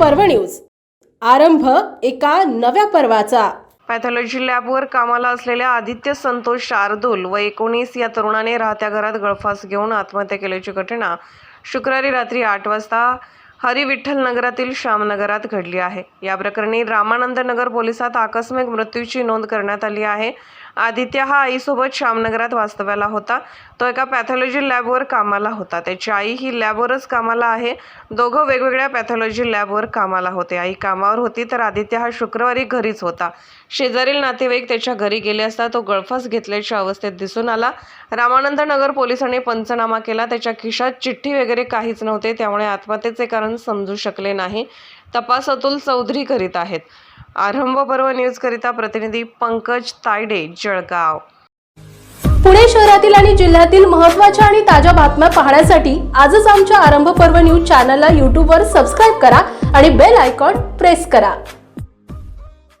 पर्व न्यूज. आरंभ एका नव्या पर्वाचा. पॅथॉलॉजी लॅबवर कामाला असलेल्या आदित्य संतोष शार्दूल व एकोणीस या तरुणाने राहत्या घरात गळफास घेऊन आत्महत्या केल्याची घटना शुक्रवारी रात्री आठ वाजता हरिविठ्ठल नगरातील श्यामनगरात घडली आहे. या प्रकरणी रामानंद नगर पोलिसात आकस्मिक मृत्यूची नोंद करण्यात आली आहे. आदित्य हा आईसोबत श्यामनगरात वास्तव्याला होता. तो एका पॅथॉलॉजी लॅबवर कामाला होता. त्याची आई ही लॅबवरच कामाला आहे. दोघं वेगवेगळ्या पॅथॉलॉजी लॅबवर कामाला होते. आई कामावर होती तर आदित्य हा शुक्रवारी घरीच होता. शेजारील नातेवाईक त्याच्या घरी गेले असता तो गळफास घेतल्याच्या अवस्थेत दिसून आला. रामानंद नगर पोलिसांनी पंचनामा केला. त्याच्या खिशात चिठ्ठी वगैरे काहीच नव्हते. त्यामुळे आत्महत्येचे कारण समजू शकले नाही. तपास अतुल चौधरी करीत आहेत. आरंभ पर्व न्यूज करिता प्रतिनिधी पंकज तायडे जळगाव. पुणे शहरातील आणि जिल्ह्यातील महत्त्वाच्या आणि ताज्या बातम्या पाहण्यासाठी आजच आमच्या आरंभ पर्व न्यूज चॅनलला यूट्यूबवर सबस्क्राईब करा आणि बेल आयकॉन प्रेस करा.